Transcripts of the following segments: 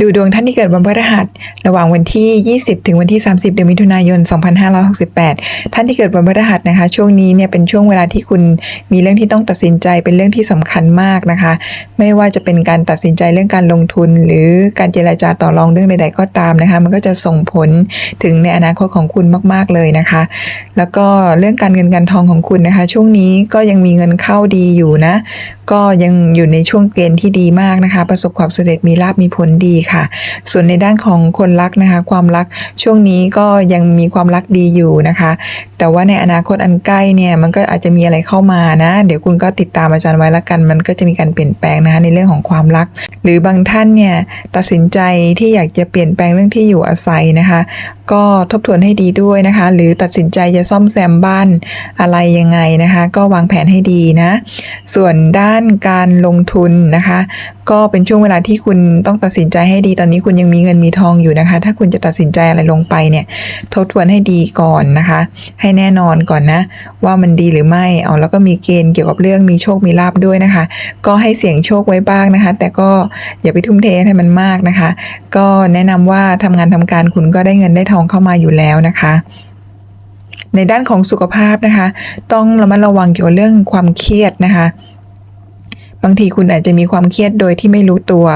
ดูดวงท่านที่เกิดวันพฤหัส ระหว่างวันที่ 20 ถึงวันที่ 30 เดือนมิถุนายน 2568 ท่านที่เกิดวันพฤหัสนะคะ ช่วงนี้เนี่ยเป็นช่วงเวลาที่คุณมีเรื่องที่ต้องตัดสินใจเป็นเรื่องที่สำคัญมากนะคะ ไม่ว่าจะเป็นการตัดสินใจเรื่องการลงทุน หรือการเจรจาต่อรองเรื่องใด ๆ ก็ตามนะคะ มันก็จะส่งผลถึงในอนาคตของคุณมาก ๆเลยนะคะ แล้วก็เรื่องการเงินการทองของคุณนะคะ ช่วงนี้ก็ยังมีเงินเข้าดีอยู่นะ ก็ยังอยู่ในช่วงเกณฑ์ที่ดีมากนะคะ ประสบความสำเร็จมีลาบมีผลดีค่ะ ส่วนในด้านของคนรักนะคะ ความรักช่วงนี้ก็ยังมีความรักดีอยู่นะคะ แต่ว่าในอนาคตอันใกล้เนี่ยมันก็อาจจะมีอะไรเข้ามานะ เดี๋ยวคุณก็ติดตามอาจารย์ไว้ละกัน มันก็จะมีการเปลี่ยนแปลงนะคะในเรื่องของความรัก หรือบางท่านเนี่ยตัดสินใจที่อยากจะเปลี่ยนแปลงเรื่องที่อยู่อาศัยนะคะ ก็ทบทวนให้ดีด้วยนะคะ หรือตัดสินใจจะซ่อมแซมบ้านอะไรยังไงนะคะ ก็วางแผนให้ดีนะ ส่วนด้านการลงทุนนะคะ ก็เป็นช่วงเวลาที่คุณต้องตัดสินใจให้ดีตอนนี้คุณยังมีเงินมีทองอยู่นะคะ ถ้าคุณจะตัดสินใจอะไรลงไปเนี่ยทบทวนให้ดีก่อนนะคะ ให้แน่นอนก่อนนะ ว่ามันดีหรือไม่เอาแล้วก็มีเกณฑ์เกี่ยวกับเรื่องมีโชคมีลาบด้วยนะคะ ก็ให้เสี่ยงโชคไว้บ้างนะคะ แต่ก็อย่าไปทุ่มเทให้มันมากนะคะ ก็แนะนำว่าทำงานทำการคุณก็ได้เงินได้ทองเข้ามาอยู่แล้วนะคะในด้านของสุขภาพนะคะ ต้องระมัดระวังเกี่ยวกับเรื่องความเครียดนะคะ บางทีคุณอาจจะมีความเครียดโดยที่ไม่รู้ตัว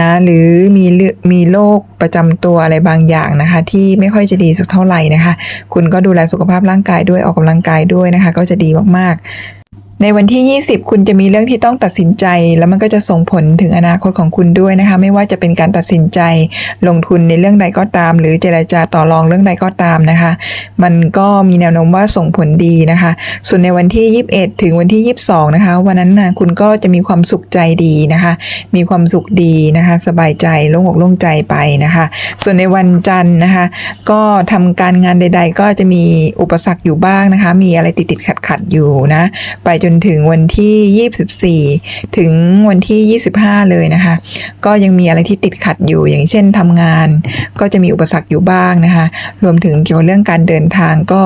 นะหรือมีมีโรคประจำตัวอะไรบางอย่างนะคะ ที่ไม่ค่อยจะดีสักเท่าไหร่นะคะ คุณก็ดูแลสุขภาพร่างกายด้วยออกกำลังกายด้วยนะคะ ก็จะดีมากๆ ในวันที่ 20 คุณจะมีเรื่องที่ต้องตัดสินใจ แล้วมันก็จะส่งผลถึงอนาคตของคุณด้วยนะคะ ไม่ว่าจะเป็นการตัดสินใจ ลงทุนในเรื่องใดก็ตาม หรือเจรจาต่อรองเรื่องใดก็ตามนะคะ มันก็มีแนวโน้มว่าส่งผลดีนะคะ ส่วนในวันที่ 21 ถึงวันที่ 22 นะคะ วันนั้นนะคุณก็จะมีความสุขใจดีนะคะ มีความสุขดีนะคะ สบายใจโล่งอกโล่งใจไปนะคะ ส่วนในวันจันทร์นะคะ ก็ทำการงานใด ๆ ก็จะมีอุปสรรคอยู่บ้างนะคะ มีอะไรติดติดขัดขัดๆอยู่นะไปจนถึงวันที่ 24 ถึงวันที่ 25 เลยนะคะ ก็ยังมีอะไรที่ติดขัดอยู่อย่างเช่นทำงาน ก็จะมีอุปสรรคอยู่บ้างนะคะ รวมถึงเกี่ยวกับเรื่องการเดินทางก็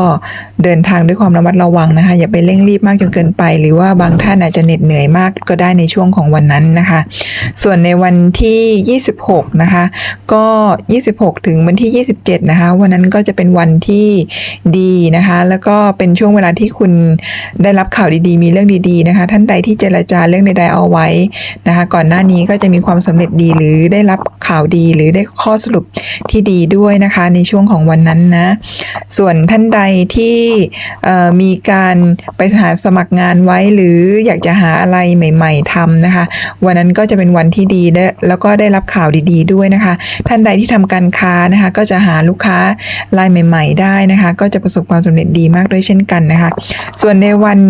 เดินทางด้วยความระมัดระวังนะคะ อย่าไปเร่งรีบมากจนเกินไป หรือว่าบางท่านอาจจะเหน็ดเหนื่อยมากก็ได้ในช่วงของวันนั้นนะคะ ส่วนในวันที่ 26 นะคะ ก็ 26 ถึงวันที่ 27 นะคะ วันนั้นก็จะเป็นวันที่ดีนะคะ แล้วก็เป็นช่วงเวลาที่คุณได้รับข่าวดีๆมีเรื่องดีๆนะคะ ท่านใดที่เจรจาเรื่องใดๆเอาไว้นะคะ ก่อนหน้านี้ก็จะมีความสำเร็จดีหรือได้รับข่าวดีหรือได้ข้อสรุปที่ดีด้วยนะคะ ในช่วงของวันนั้นนะ ส่วนท่านใดที่มีการไปหาสมัครงานไว้หรืออยากจะหาอะไรใหม่ ๆทำนะคะ วันนั้นก็จะเป็นวันที่ดีและแล้วก็ได้รับข่าวดีๆด้วยนะคะ ท่านใดที่ทำการค้านะคะ ก็จะหาลูกค้ารายใหม่ ๆ ได้นะคะ ก็จะประสบความสำเร็จดีมากด้วยเช่นกันนะคะ ส่วนในวัน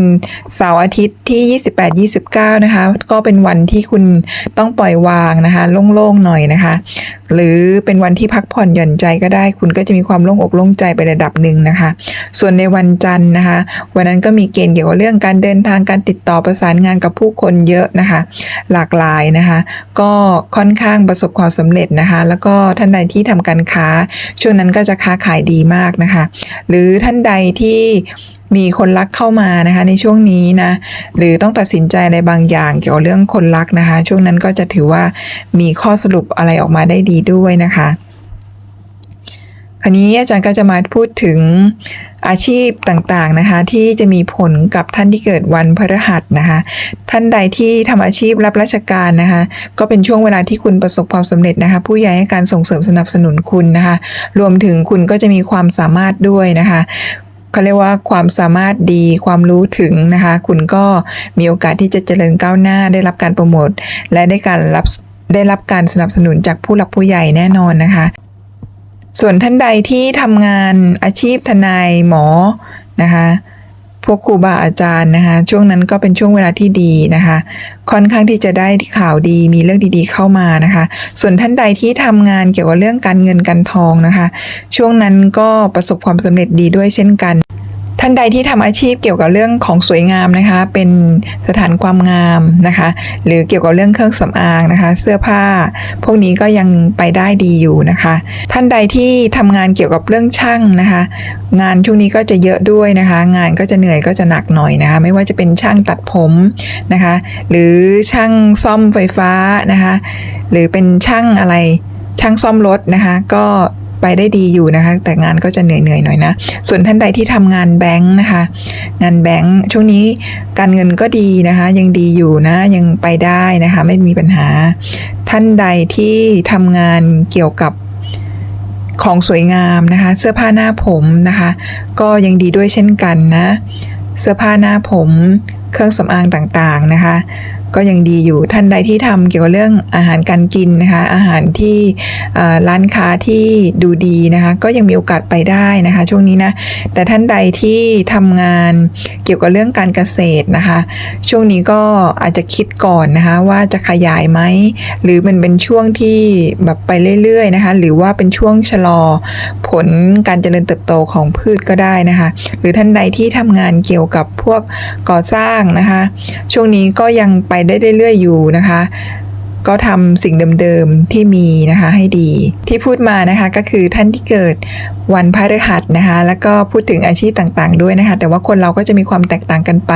เสาร์อาทิตย์ที่ 28 29 นะคะ ก็เป็นวันที่คุณต้องปล่อยวางนะคะโล่งๆหน่อยนะคะ หรือเป็นวันที่พักผ่อนหย่อนใจก็ได้ คุณก็จะมีความโล่งอกโล่งใจไประดับหนึ่งนะคะ ส่วนในวันจันทร์นะคะ วันนั้นก็มีเกณฑ์เกี่ยวกับเรื่องการเดินทางการติดต่อประสานงานกับผู้คนเยอะนะคะ หลากหลายนะคะ ก็ค่อนข้างประสบความสำเร็จนะคะ แล้วก็ท่านใดที่ทำการค้า ช่วงนั้นก็จะค้าขายดีมากนะคะ หรือท่านใดที่ มีคนรักเข้ามานะคะ ในช่วงนี้นะหรือต้องตัดสินใจอะไรบางอย่างเกี่ยวกับเรื่องคนรักนะคะ ช่วงนั้นก็จะถือว่ามีข้อสรุปอะไรออกมาได้ดีด้วยนะคะ คราวนี้อาจารย์ก็จะมาพูดถึงอาชีพต่างๆนะคะ ที่จะมีผลกับท่านที่เกิดวันพฤหัสนะคะ ท่านใดที่ทำอาชีพรับราชการนะคะ ก็เป็นช่วงเวลาที่คุณประสบความสำเร็จนะคะ ผู้ใหญ่ให้การส่งเสริมสนับสนุนคุณนะคะ รวมถึงคุณก็จะมีความสามารถด้วยนะคะ เขาเรียกว่าความสามารถดีความรู้ถึงนะคะ คุณก็มีโอกาสที่จะเจริญก้าวหน้าได้รับการโปรโมทและได้การรับได้รับการสนับสนุนจากผู้หลักผู้ใหญ่แน่นอนนะคะ ส่วนท่านใดที่ทำงานอาชีพทนายหมอนะคะ วกครูบาอาจารย์นะคะ ช่วงนั้นก็เป็นช่วงเวลาที่ดีนะคะ ค่อนข้างที่จะได้ข่าวดีมีเรื่องดีๆเข้ามานะคะ ส่วนท่านใดที่ทำงานเกี่ยวกับเรื่องการเงินการทองนะคะ ช่วงนั้นก็ประสบความสำเร็จดีด้วยเช่นกัน ท่านใดที่ทำอาชีพเกี่ยวกับเรื่องของสวยงามนะคะ เป็นสถานความงามนะคะ หรือเกี่ยวกับเรื่องเครื่องสำอางนะคะ เสื้อผ้า พวกนี้ก็ยังไปได้ดีอยู่นะคะ ท่านใดที่ทำงานเกี่ยวกับเรื่องช่างนะคะ งานช่วงนี้ก็จะเยอะด้วยนะคะ งานก็จะเหนื่อยก็จะหนักหน่อยนะคะ ไม่ว่าจะเป็นช่างตัดผมนะคะ หรือช่างซ่อมไฟฟ้านะคะ หรือเป็นช่างอะไร ช่างซ่อมรถนะคะ ก็ไปได้ดีอยู่นะคะ แต่งานก็จะเหนื่อยๆหน่อยนะ ส่วนท่านใดที่ทำงานแบงค์นะคะ งานแบงค์ช่วงนี้การเงินก็ดีนะคะ ยังดีอยู่นะยังไปได้นะคะ ไม่มีปัญหา ท่านใดที่ทำงานเกี่ยวกับของสวยงามนะคะ เสื้อผ้าหน้าผมนะคะ ก็ยังดีด้วยเช่นกันนะ เสื้อผ้าหน้าผม เครื่องสำอางต่างๆนะคะ ก็ยังดีอยู่ท่านใดที่ทำเกี่ยวกับเรื่องอาหารการกินนะคะ อาหารที่ร้านค้าที่ดูดีนะคะ ก็ยังมีโอกาสไปได้นะคะ ช่วงนี้นะแต่ท่านใดที่ทำงานเกี่ยวกับเรื่องการเกษตรนะคะ ช่วงนี้ก็อาจจะคิดก่อนนะคะ ว่าจะขยายไหมหรือมันเป็นช่วงที่แบบไปเรื่อยๆนะคะ หรือว่าเป็นช่วงชะลอผลการเจริญเติบโตของพืชก็ได้นะคะ หรือท่านใดที่ทำงานเกี่ยวกับพวกก่อสร้างนะคะ ช่วงนี้ก็ยังไปได้เรื่อยๆอยู่นะคะ ก็ทำสิ่งเดิมๆที่มีนะคะให้ดี ที่พูดมานะคะก็คือท่านที่เกิดวันพฤหัสนะคะ แล้วก็พูดถึงอาชีพต่างๆ ด้วยนะคะ แต่ว่าคนเราก็จะมีความแตกต่างกันไป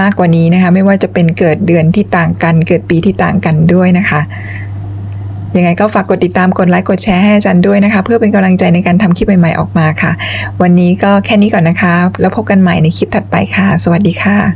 มากกว่านี้นะคะ ไม่ว่าจะเป็นเกิดเดือนที่ต่างกัน เกิดปีที่ต่างกันด้วยนะคะยังไงก็ฝากกดติดตามกดไลค์กดแชร์ให้อาจารย์ด้วยนะคะ เพื่อเป็นกำลังใจในการทำคลิปใหม่ๆออกมาค่ะ วันนี้ก็แค่นี้ก่อนนะคะ แล้วพบกันใหม่ในคลิปถัดไปค่ะ สวัสดีค่ะ